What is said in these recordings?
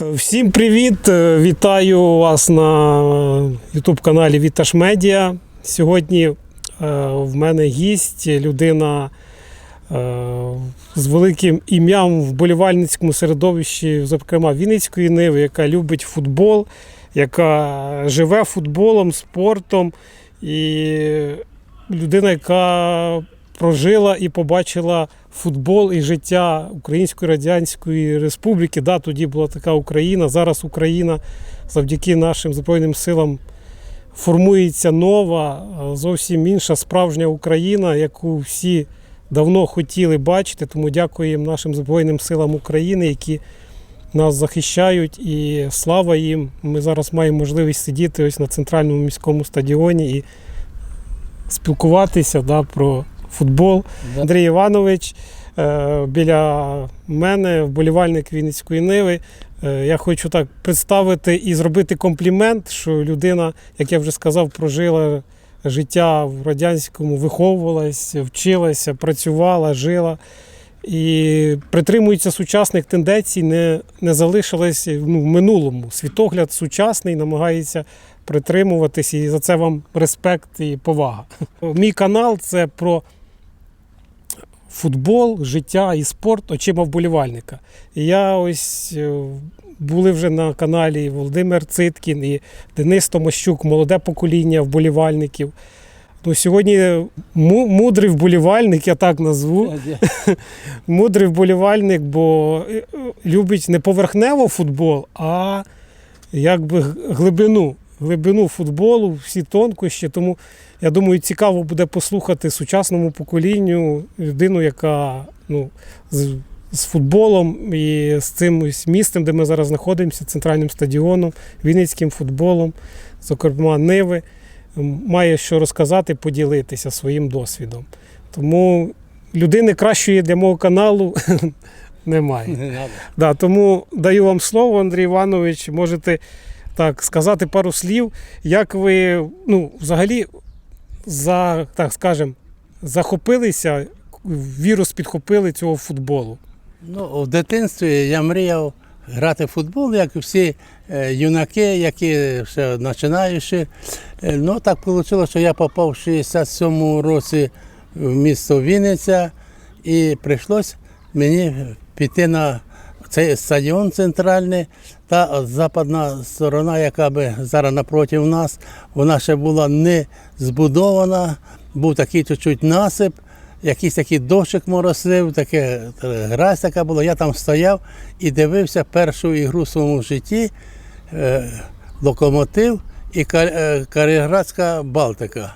Всім привіт! Е, Вітаю вас на youtube каналі Віташ Медіа. Сьогодні е, в мене гість, людина е, з великим ім'ям в болівальницькому середовищі, зокрема Вінницької Ниви, яка любить футбол, яка живе футболом, спортом. І людина, яка прожила і побачила футбол і життя Української Радянської Республіки. Да, тоді була така Україна. Зараз Україна завдяки нашим Збройним силам формується нова, зовсім інша справжня Україна, яку всі давно хотіли бачити. Тому дякуємо нашим Збройним силам України, які нас захищають. І слава їм. Ми зараз маємо можливість сидіти ось на центральному міському стадіоні і спілкуватися да, про футбол. Андрій Іванович е, біля мене, вболівальник Вінницької Ниви. Е, Я хочу так представити і зробити комплімент, що людина, як я вже сказав, прожила життя в радянському, виховувалась, вчилася, працювала, жила. І притримується сучасних тенденцій, не, не залишилась ну, в минулому. Світогляд сучасний, намагається притримуватись, і за це вам респект і повага. Мій канал це про футбол, життя і спорт очима вболівальника. Я ось е, були вже на каналі Володимир Циткін і Денис Томащук, молоде покоління вболівальників. Ну, сьогодні му- мудрий вболівальник, я так назву. Мудрий вболівальник, бо е, е, любить не поверхнево футбол, а якби глибину. Глибину футболу, всі тонкощі. Тому я думаю, цікаво буде послухати сучасному поколінню людину, яка ну, з, з футболом і з цим містом, де ми зараз знаходимося, центральним стадіоном, Вінницьким футболом, зокрема Ниви, має що розказати, поділитися своїм досвідом. Тому людини кращої для мого каналу немає. Не. Да, тому даю вам слово, Андрій Іванович. Можете так сказати пару слів, як ви ну, взагалі за, так скажем, захопилися, вірус підхопили цього футболу. Ну, в дитинстві я мріяв грати в футбол, як і всі е, юнаки, які ще починаючи. Е, Ну, так вийшло, що я попав в 67-му році в місто Вінниця і прийшлось мені піти на цей стадіон центральний, та западна сторона, яка би зараз напроти нас, вона ще була не збудована, був такий чуть-чуть насип, якийсь такий дощик моросив, таке е, грязь така була. Я там стояв і дивився першу ігру в своєму житті е, локомотив і е, Каріградська Балтика.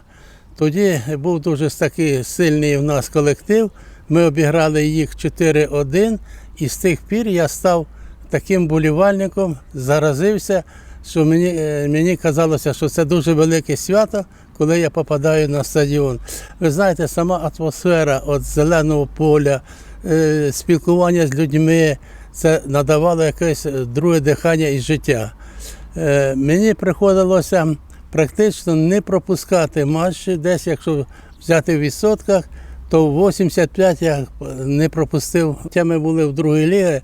Тоді був дуже такий сильний в нас колектив. Ми обіграли їх 4-1, і з тих пір я став таким болівальником, заразився, що мені, е, мені казалося, що це дуже велике свято, коли я попадаю на стадіон. Ви знаєте, сама атмосфера від зеленого поля, е, спілкування з людьми, це надавало якесь е, друге дихання і життя. Мені приходилося практично не пропускати матчі, десь якщо взяти в відсотках, то в 85 я не пропустив. Ми були в другій лігі,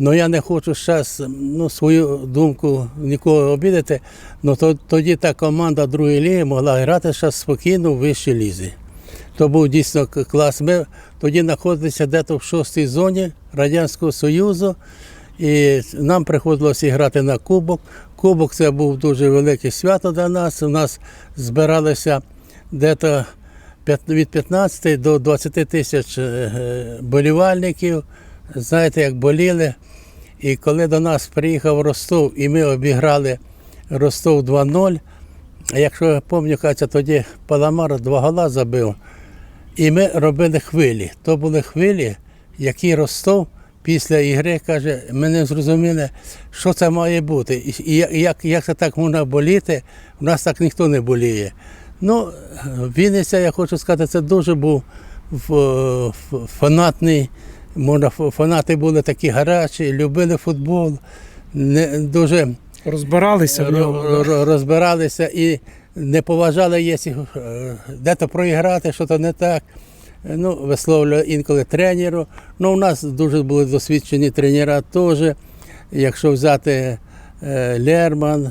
але я не хочу зараз ну, свою думку нікого обідати. Ну, то, тоді та команда другої ліги могла грати зараз спокійно в вищій лізі. То був дійсно клас. Ми тоді знаходилися десь в шостій зоні Радянського Союзу, і нам приходилося грати на кубок. Кубок це був дуже велике свято для нас. У нас збиралися десь від 15 до 20 тисяч е, болівальників. Знаєте, як боліли. І коли до нас приїхав Ростов, і ми обіграли Ростов 2-0, якщо я пам'ятаю, тоді Паламар два гола забив. І ми робили хвилі. То були хвилі, які Ростов після ігри каже, ми не зрозуміли, що це має бути. І як- як, це так можна боліти, у нас так ніхто не боліє. Ну, Вінниця, я хочу сказати, це дуже був ф- фанатний. Можна, фанати були такі гарячі, любили футбол, не, дуже Розбиралися в ньому. ро- ро- розбиралися і не поважали, якщо е, де-то проіграти, що то не так. Ну, висловлювали інколи тренеру. Ну, у нас дуже були досвідчені тренера теж. якщо взяти е, Лерман,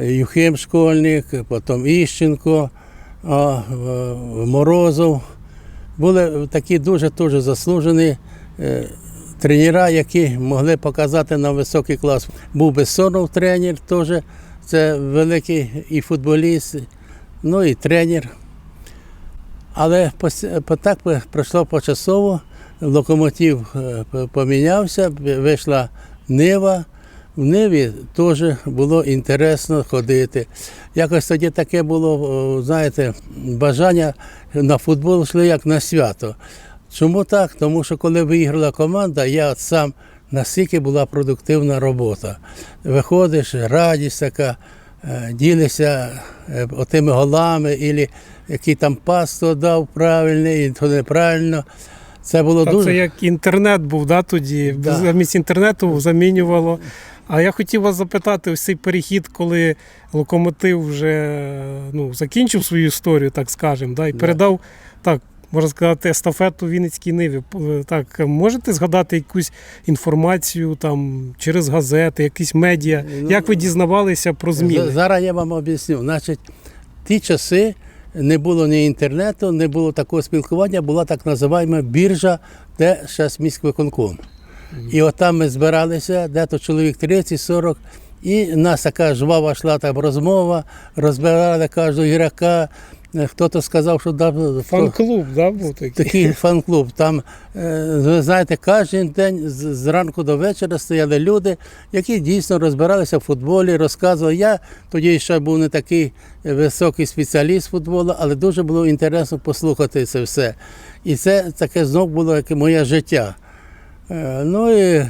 Юхим Школьник, потім Іщенко, Морозов. Були такі дуже дуже заслужені тренера, які могли показати нам високий клас. Був Бессонов тренер, теж це великий і футболіст, ну і тренер. Але так пройшло почасово, локомотив е, помінявся, вийшла Нива. В Ниві теж було інтересно ходити. Якось тоді таке було, знаєте, бажання на футбол йшли як на свято. Чому так? Тому що коли виграла команда, я от сам настільки була продуктивна робота. Виходиш, радість така, е, ділишся е, отими голами, ілі який там пас то дав правильний, і то неправильно. Це було Та дуже. це як інтернет був да, тоді. Да. Замість інтернету замінювало. А я хотів вас запитати, ось цей перехід, коли локомотив вже ну, закінчив свою історію, так скажемо, да, і передав, так, можна сказати, естафету Вінницькій Ниві. Так, можете згадати якусь інформацію там через газети, якісь медіа? Ну, Як ви дізнавалися про зміни? Зараз я вам об'ясню. Значить, ті часи не було ні інтернету, не було такого спілкування, була так називаємо біржа, де зараз міськвиконком. І от там ми збиралися, де-то чоловік 30-40, і в нас така жвава йшла там розмова, розбирали кожного ігрока. Е, Хто-то сказав, що дав Фан-клуб, да, був такий? такий фан-клуб. Там, е, ви знаєте, кожен день з- зранку до вечора стояли люди, які дійсно розбиралися в футболі, розказували. Я тоді ще був не такий високий спеціаліст футболу, але дуже було інтересно послухати це все. І це таке знов було як моє життя. Е, Ну і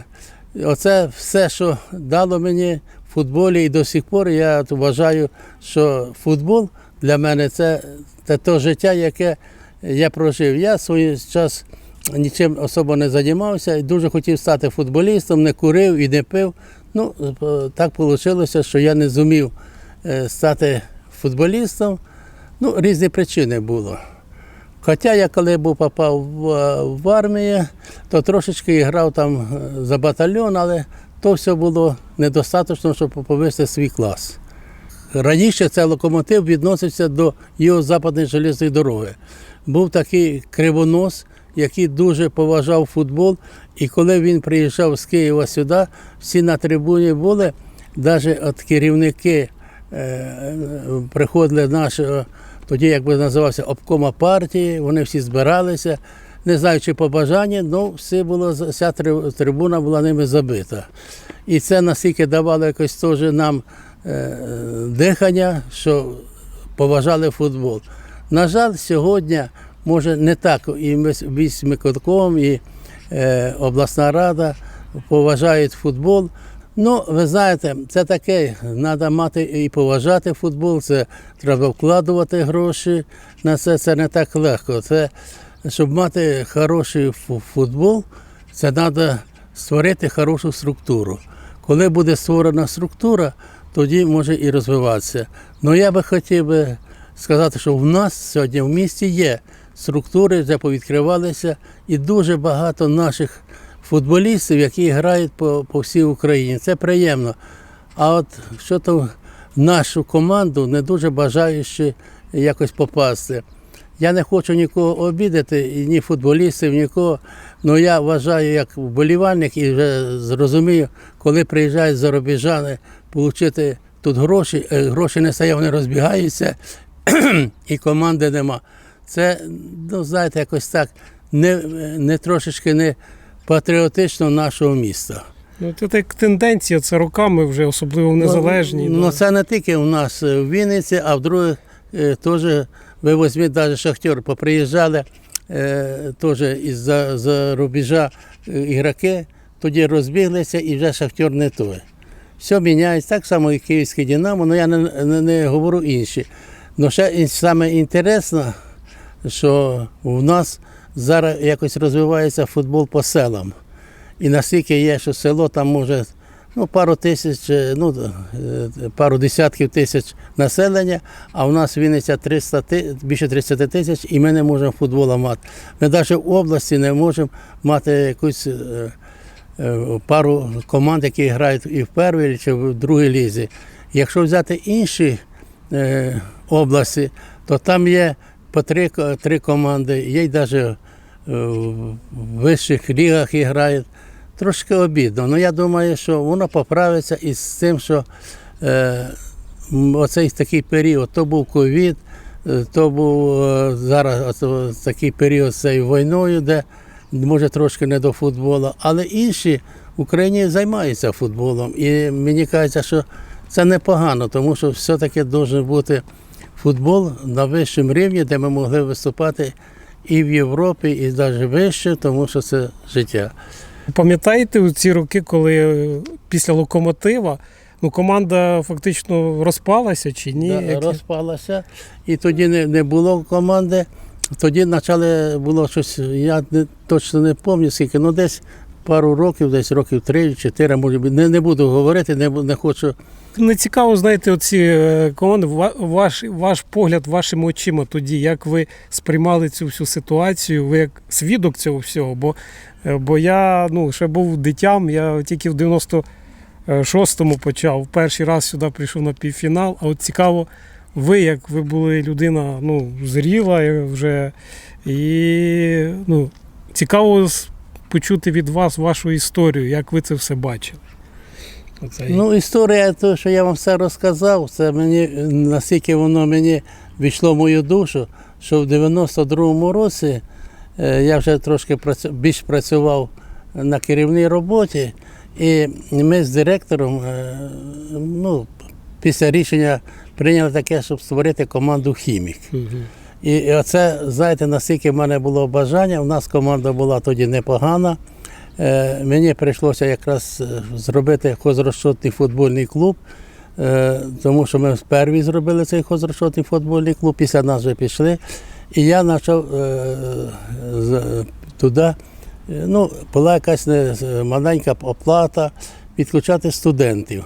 оце все, що дало мені в футболі, і до сих пор я вважаю, що футбол для мене це, те життя, яке я прожив. Я свій час нічим особо не займався і дуже хотів стати футболістом, не курив і не пив. Ну, е, так вийшло, що я не зумів е, стати футболістом. Ну, різні причини було. Хоча я коли був попав в, е, в армію, то трошечки грав там за батальйон, але то все було недостатньо, щоб повести свій клас. Раніше цей локомотив відносився до його западної железної дороги. Був такий кривонос, який дуже поважав футбол. І коли він приїжджав з Києва сюди, всі на трибуні були, навіть от керівники е, приходили нашого, тоді як би називався обкома партії, вони всі збиралися. Не знаю, чи по але все було, вся трибуна була ними забита. І це настільки давало якось теж нам дихання, що поважали футбол. На жаль, сьогодні, може, не так і військмикотком, і е, обласна рада поважають футбол. Ну, ви знаєте, це таке, треба мати і поважати футбол, це треба вкладувати гроші на це, це не так легко. Це, щоб мати хороший футбол, це треба створити хорошу структуру. Коли буде створена структура, тоді може і розвиватися. Ну я би хотів би сказати, що в нас сьогодні в місті є структури, вже повідкривалися, і дуже багато наших футболістів, які грають по, по всій Україні. Це приємно. А от що то нашу команду не дуже бажаючи якось попасти. Я не хочу нікого обідати, ні футболістів, нікого. Ну я вважаю, як вболівальник і вже зрозумію, коли приїжджають заробіжани отримати тут гроші, е, гроші не стає, вони розбігаються, і команди нема. Це, ну, знаєте, якось так не, не трошечки не патріотично нашого міста. Ну, це так тенденція, це роками вже, особливо в незалежній. Ну, да. ну це не тільки у нас в Вінниці, а в других е, теж, ви візьміть, навіть шахтер, поприїжджали е, теж із-за за рубежа ігроки, тоді розбіглися і вже шахтер не той. Все міняється, так само і київське Динамо, але я не, не, не говорю інші. Ну ще саме інтересно, що в нас зараз якось розвивається футбол по селам. І наскільки є, що село там може ну, пару тисяч, е, ну, е, пару десятків тисяч населення, а у нас Вінниця 300, ти- більше 30 тисяч, і ми не можемо футбола мати. Ми навіть в області не можемо мати якусь е, пару команд, які грають і в першій, чи в другій лізі. Якщо взяти інші е, області, то там є по три, три команди, є й навіть в вищих лігах і грають. Трошки обідно. Ну я думаю, що воно поправиться із тим, що е, оцей такий період, то був ковід, е, то був е, зараз такий період з цією війною, де може трошки не до футболу, але інші в Україні займаються футболом. І мені кажеться, що це непогано, тому що все-таки має бути футбол на вищому рівні, де ми могли виступати і в Європі, і навіть вище, тому що це життя. Пам'ятаєте у ці роки, коли е, після локомотива ну, команда фактично розпалася чи ні? Да, розпалася, і тоді не, не було команди. Тоді почали було щось, я не, точно не пам'ятаю скільки, ну десь пару років, десь років три-чотири, може. Не, не буду говорити, не, не хочу. Не цікаво, знаєте, оці е, команди, ваш, ваш погляд вашими очима тоді, як ви сприймали цю всю ситуацію, ви як свідок цього всього. Бо, е, бо я ну, ще був дитям, я тільки в 96-му почав, перший раз сюди прийшов на півфінал. А от цікаво, ви, як ви були людина ну, зріла вже, і ну, цікаво почути від вас вашу історію, як ви це все бачили. Оце. Ну, історія, то, що я вам все розказав, це мені настільки воно мені війшло в мою душу, що в 92-му році е, я вже трошки більш працював на керівній роботі, і ми з директором е, ну, після рішення прийняли таке, щоб створити команду хімік. І, оце, знаєте, наскільки в мене було бажання, у нас команда була тоді непогана. Е, мені прийшлося якраз е, зробити хозрозчетний футбольний клуб, е, тому що ми перві зробили цей хозрозчетний футбольний клуб, після нас вже пішли. І я почав е, з- туди, ну, була якась маленька оплата підключати студентів.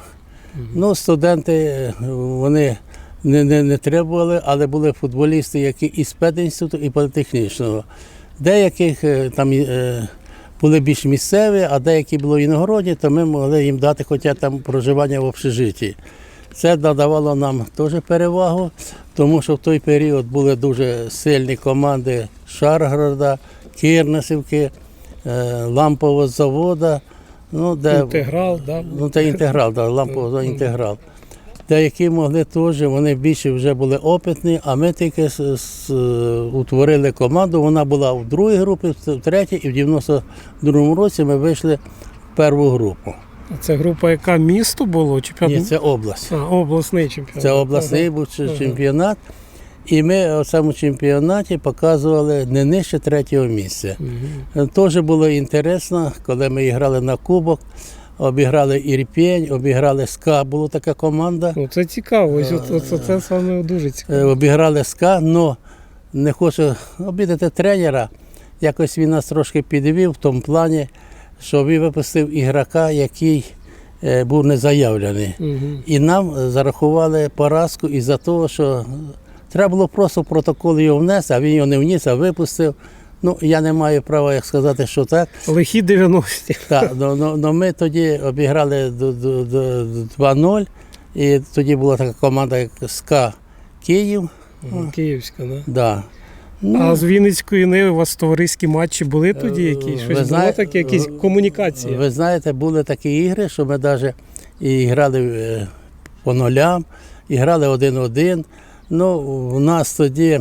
Ну, студенти вони не, не, не требували, але були футболісти, які із пединституту, і політехнічного. Деяких е, там е, були більш місцеві, а деякі були іногородні, то ми могли їм дати хоча там проживання в общежитті. Це надавало нам теж перевагу, тому що в той період були дуже сильні команди Шаргорода, Кірнесівки, е, Лампового заводу. Ну, де, Інтеграл, да? Ну, це інтеграл, да, ламповий інтеграл. Деякі могли теж, вони більше вже були опитні, а ми тільки з, з- утворили команду. Вона була в другій групі, в третій, і в 92-му році ми вийшли в першу групу. Це група, яка місто було? Чемпіонат? Ні, це область. А, обласний чемпіонат. Це обласний був чемпіонат. І ми у цьому чемпіонаті показували не нижче третього місця. Мгм. Теж було інтересно, коли ми грали на кубок, обіграли Ірпінь, обіграли СКА, була така команда. Ну, це цікаво. Ось це, це саме дуже Е, цікаво. обіграли СКА, але не хочу обідати тренера. Якось він нас трошки підвів в тому плані, що він випустив ігрока, який е, був не заявлений. Мгм. І нам е, зарахували поразку із-за того, що е, треба було просто в протокол його внести, а він його не вніс, а випустив. Ну, я не маю права як сказати, що так. Лихі 90-ті. Так, но, но, но ми тоді обіграли до- до- до- до 2-0, і тоді була така команда, як СКА Київ. Київська, да? Да. Ну, А з Вінницької Ниви у вас товариські матчі були тоді Е, якісь? Щось було таке, якісь комунікації? Ви знаєте, були такі ігри, що ми навіть і грали е, по нулям, і грали один-один. Ну, у нас тоді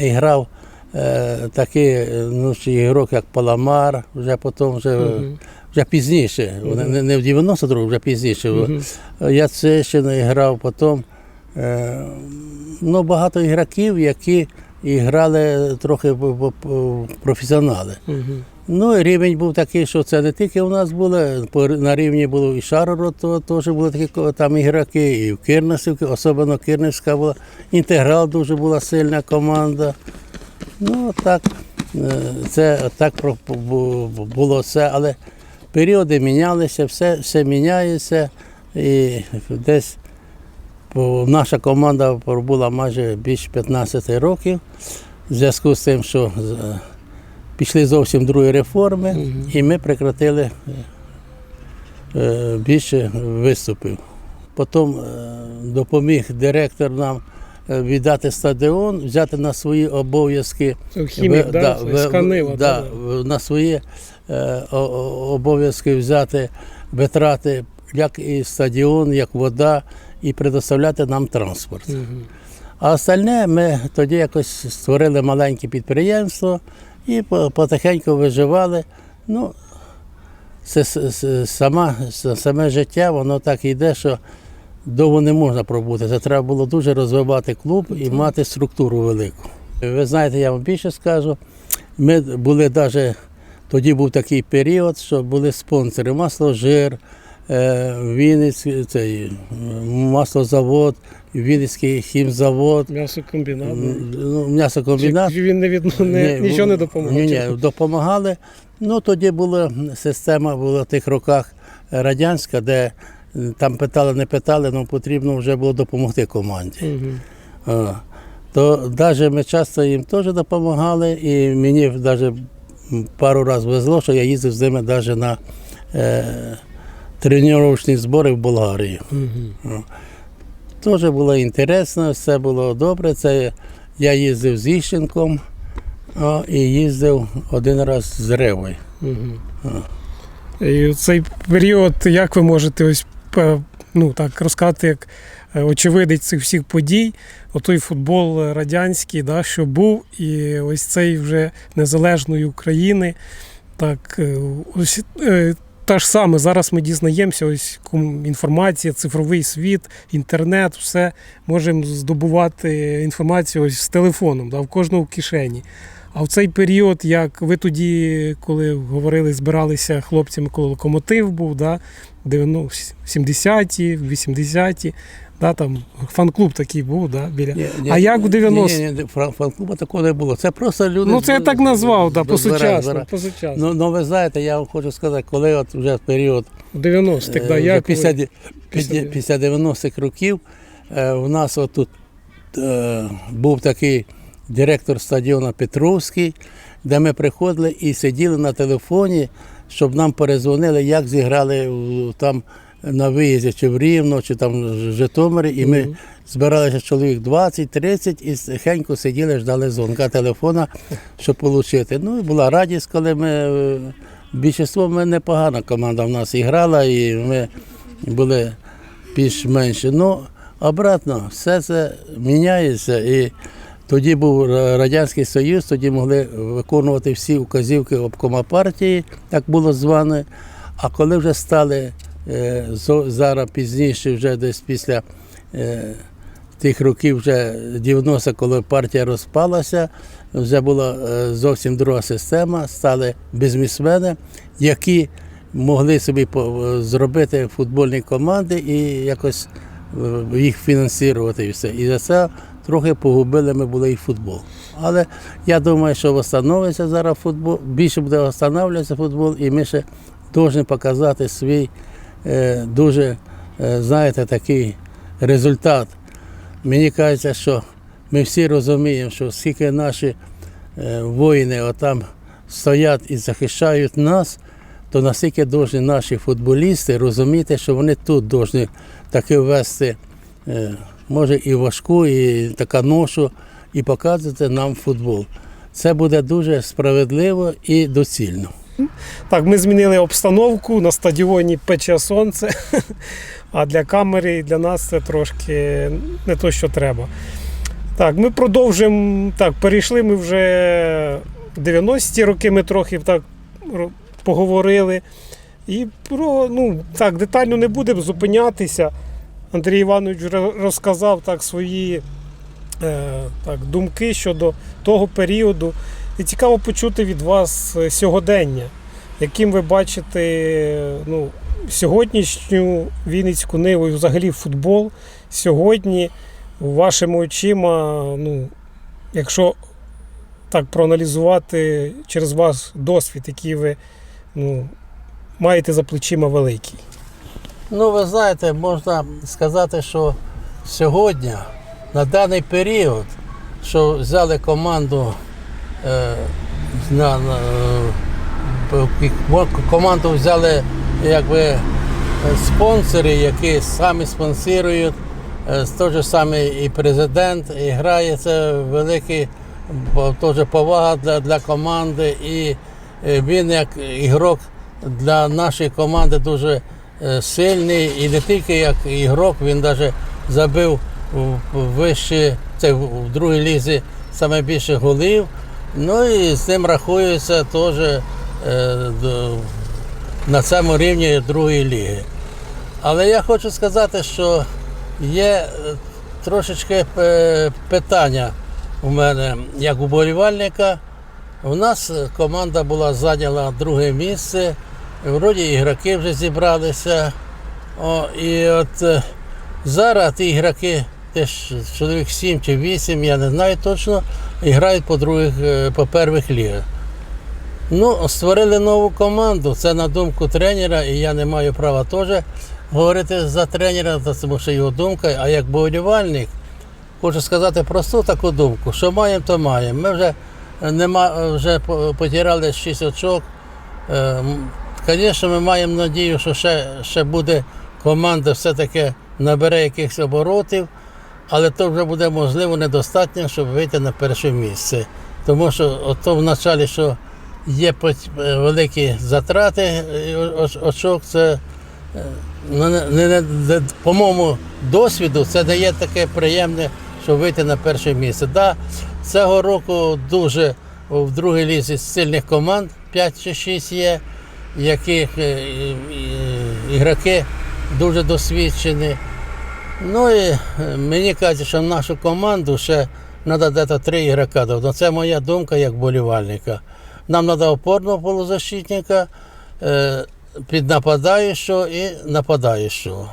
грав е, такий е, ну, ігрок, як Паламар, вже потім вже, Мгм. вже пізніше, не, не в 92-му, вже пізніше. Мгм. Я це ще не грав потім. Е, ну, багато ігроків, які грали трохи в- професіонали. Мгм. Ну, рівень був такий, що це не тільки у нас було, на рівні було і Шарород, то теж були такі там ігроки, і в Кирнесівці, особливо Кирневська була. Інтеграл дуже була сильна команда. Ну, так, е, це так було все, але періоди мінялися, все, все міняється. І десь наша команда пробула майже більше 15 років в зв'язку з тим, що е, пішли зовсім другі реформи, і ми прекратили е, більше виступив. Потім е, допоміг директор нам е, віддати стадіон, взяти на свої обов'язки. Хімік, Ви- да, ви- з Канива. да, на свої е, обов'язки взяти витрати, як і стадіон, як вода, і предоставляти нам транспорт. Мгм. А остальне ми тоді якось створили маленьке підприємство і потихеньку виживали. Ну, це сама, саме життя, воно так йде, що довго не можна пробути. Це треба було дуже розвивати клуб і мати структуру велику. Ви знаєте, я вам більше скажу. Ми були навіть, тоді був такий період, що були спонсори масло жир, е, Вінницький цей, маслозавод, Вінницький хімзавод, М'ясокомбінат. ну, м'ясокомбінат. Чи він не, від... не, Ні, нічого не ну, допомагав? Ні, ні, допомагали. Ну тоді була система була в тих роках радянська, де там питали, не питали, але потрібно вже було допомогти команді. А, То навіть ми часто їм теж допомагали, і мені навіть пару разів везло, що я їздив з ними навіть на е, тренувальні збори в Болгарію. Мгм. Теж було інтересно, все було добре. Це я їздив з Іщенком а, і їздив один раз з Ревою. Мгм. І цей період, як ви можете ось ну, так, розказати, як е, очевидець цих всіх подій, отой футбол е, радянський, да, що був, і ось цей вже незалежної України. Так, е, ось е, та ж саме, зараз ми дізнаємося, ось інформація, цифровий світ, інтернет, все можемо здобувати інформацію ось з телефоном, да, в кожного в кишені. А в цей період, як ви тоді, коли говорили, збиралися хлопцями, коли локомотив був, да, 90 70-ті, 80-ті, да, там фан-клуб такий був, да, біля. Ні, ні, А як в 90 Ні, ні, ні, фан- фан-клубу такого не було. Це просто люди. Ну, це я так назвав, да, по сучасному. По сучасному. Ну, ну ви знаєте, я вам хочу сказати, коли от вже період В 90-х, Е, да, як ви- після, після- після, після 90-х років е, у нас отут е, був такий директор стадіону Петровський, де ми приходили і сиділи на телефоні, щоб нам перезвонили, як зіграли там на виїзді, чи в Рівно, чи там в Житомирі. І ми збиралися чоловік 20-30 і тихенько сиділи, ждали дзвонка телефона, щоб отримати. Ну і була радість, коли ми. е, Більшість ми непогана команда в нас і грала, і ми були більш-менш. Ну, обратно, все це міняється. І тоді був Радянський Союз, тоді могли виконувати всі указівки обкома партії, як було зване. А коли вже стали зараз пізніше, вже десь після е, тих років, вже 90, коли партія розпалася, вже була е, зовсім друга система, стали бізнесмени, які могли собі зробити футбольні команди і якось е, їх фінансувати і все. І за це трохи погубили ми були і футбол. Але я думаю, що встановиться зараз футбол, більше буде встановлюватися футбол, і ми ще повинні показати свій е, дуже, е, знаєте, такий результат. Мені кажеться, що ми всі розуміємо, що скільки наші е, воїни отам стоять і захищають нас, то наскільки повинні наші футболісти розуміти, що вони тут повинні таки ввести, е, може, і важку, і така ношу, і показувати нам футбол. Це буде дуже справедливо і доцільно. Так, ми змінили обстановку на стадіоні пече сонце, а для камери і для нас це трошки не то, що треба. Так, ми продовжимо. Так, перейшли ми вже в 90-ті роки, ми трохи так поговорили. І про, ну, так, детально не будемо зупинятися. Андрій Іванович розказав так свої е, так, думки щодо того періоду. І цікаво почути від вас е, сьогодення, яким ви бачите ну, сьогоднішню Вінницьку ниву і взагалі футбол сьогодні вашими очима, ну, якщо так проаналізувати через ваш досвід, який ви ну, маєте за плечима великий. Ну, ви знаєте, можна сказати, що сьогодні, на даний період, що взяли команду на, на, е, команду взяли якби спонсори, які самі спонсорують, е, той же самий і президент, і грає це великий теж повага для, для команди. І е, він як ігрок для нашої команди дуже е, сильний. І не тільки як ігрок, він навіть забив вище, це в другій лізі саме більше голів. Ну і з ним рахується теж е, на цьому рівні другої ліги. Але я хочу сказати, що є е, трошечки е, питання у мене як уболівальника. У нас команда була зайняла друге місце. Вроді ігроки вже зібралися. О, і от зараз ті ігроки, теж чоловік 7 чи 8, я не знаю точно, і грають по других, е, по первих лігах. Ну, створили нову команду. Це на думку тренера, і я не маю права теж говорити за тренера, тому що його думка. А як болівальник, хочу сказати просту таку думку, що маємо, то маємо. Ми вже нема, вже по- потирали 6 очок. Е, Звісно, ми маємо надію, що ще, ще буде команда все-таки набере якихось оборотів, але то вже буде можливо недостатньо, щоб вийти на перше місце. Тому що то в началі, що є е, великі затрати е, очок, це е, ну, по моєму досвіду це дає таке приємне, щоб вийти на перше місце. Да, цього року дуже в другій лізі сильних команд 5 чи 6 є, яких е, ігроки дуже досвідчені. Ну і е, мені кажуть, що в нашу команду ще треба дати три ігрока. Це моя думка як болівальника. Нам треба опорного полузащитника, е, піднападаючого і нападаючого.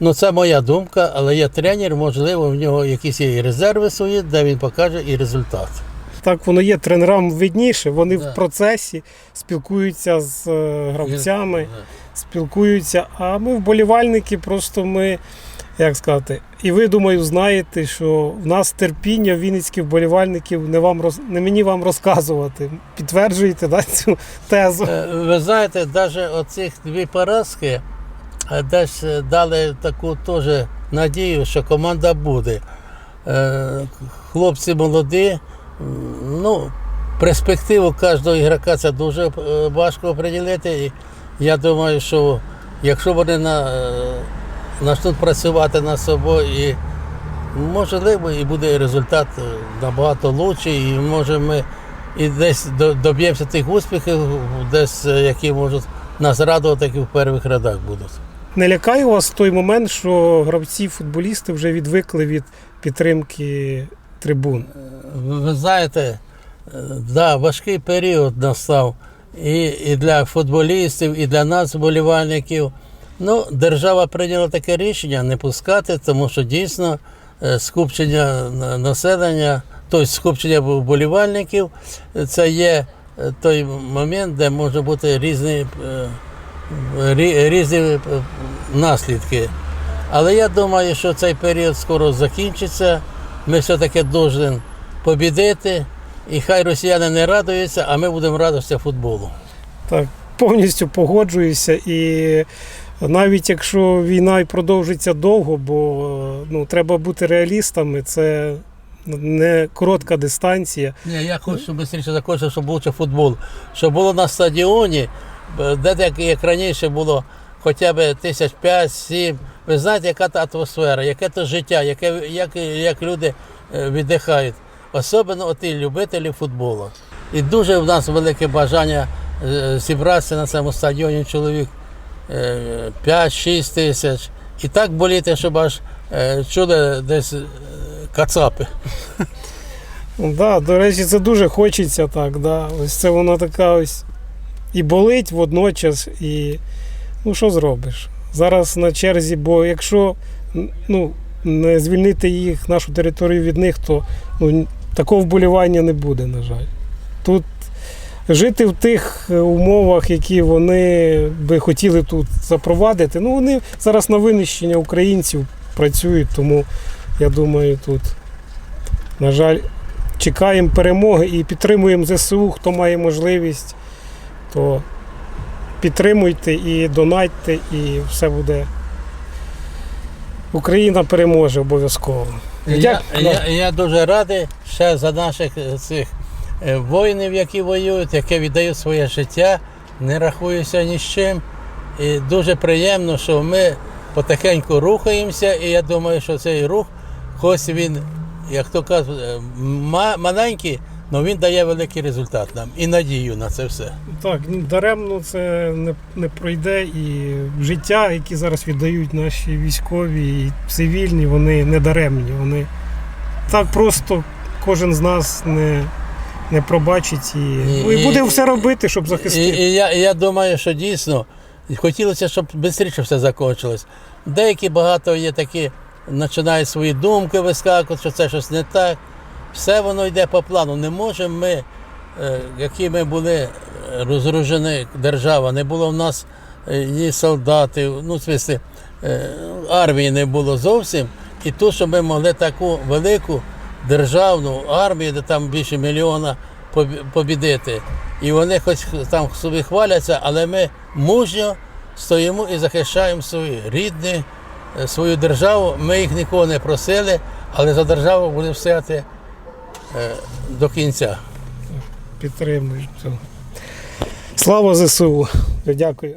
Ну, це моя думка, але є тренер, можливо, в нього якісь є і резерви свої, де він покаже і результат. Так воно є тренерам видніше, вони Да. в процесі спілкуються з е, гравцями, спілкуються. А ми вболівальники, просто ми, як сказати, і ви думаю, знаєте, що в нас терпіння вінницьких вболівальників не вам роз... не мені вам розказувати. Підтверджуєте да, цю тезу. Е, Ви знаєте, навіть оці дві поразки е, десь дали таку теж надію, що команда буде. Е, Хлопці молоді, ну, перспективу кожного ігрока це дуже важко оприділити. Я думаю, що якщо вони на, почнуть працювати над собою, і можливо, і буде результат е, набагато кращий, і може ми і десь до- доб'ємося тих успіхів, десь е, які можуть нас радувати, які в перших рядах будуть. Не лякає вас той момент, що гравці, футболісти вже відвикли від підтримки трибун. Ви ви знаєте, е, да, важкий період настав і, і для футболістів, і для нас, вболівальників. Ну, держава прийняла таке рішення не пускати, тому що дійсно е, скупчення населення, тобто скупчення вболівальників, це є е, той момент, де може бути різні, е, різні наслідки. Але я думаю, що цей період скоро закінчиться. Ми все-таки повинні побідити, і хай росіяни не радуються, а ми будемо радуватися футболу. Так, повністю погоджуюся. І навіть якщо війна і продовжиться довго, бо ну, треба бути реалістами, це не коротка дистанція. Ні, я хочу, швидше закінчив, щоб був футбол. Щоб було на стадіоні, де як, як раніше було хоча б тисяч п'ять-сім. Ви знаєте, яка та атмосфера, яке то життя, яке, як, як люди е, віддихають. Особливо ті любителі футболу. І дуже в нас велике бажання е, зібратися на цьому стадіоні чоловік 5-6 тисяч. І так боліти, щоб аж е, чули десь е, кацапи. Да, до речі, це дуже хочеться так. Да. Ось це воно така ось і болить водночас, і ну що зробиш? Зараз на черзі, бо якщо ну, не звільнити їх, нашу територію від них, то ну, такого вболівання не буде, на жаль. Тут жити в тих е, умовах, які вони би хотіли тут запровадити, ну вони зараз на винищення українців працюють, тому я думаю, тут, на жаль, чекаємо перемоги і підтримуємо ЗСУ, хто має можливість, то підтримуйте і донатьте, і все буде. Україна переможе обов'язково. Я, я, я дуже радий ще за наших е, цих воїнів, які воюють, які віддають своє життя, не рахуюся ні з чим. І дуже приємно, що ми потихеньку рухаємося, і я думаю, що цей рух, хоч він, як то кажуть, е, маленький, але він дає великий результат нам і надію на це все. Так, даремно це не, не пройде. І життя, які зараз віддають наші військові і цивільні, вони не даремні. Вони так просто кожен з нас не, не пробачить і, ну, і І- буде все робити, щоб захистити. і, я, і я думаю, що дійсно хотілося, щоб швидше все закінчилось. Деякі багато є такі, починають свої думки вискакувати, що це щось не так. Все воно йде по плану. Не можемо ми, е, які ми були е, розоружені держава, не було в нас е, ні солдатів, ну, в армії не було зовсім. І тут, щоб ми могли таку велику державну армію, де там більше мільйона побідити. І вони хоч там собі хваляться, але ми мужньо стоїмо і захищаємо свої рідні, е, свою державу. Ми їх нікого не просили, але за державу будемо стояти е, до кінця. Підтримують. Слава ЗСУ. Дякую.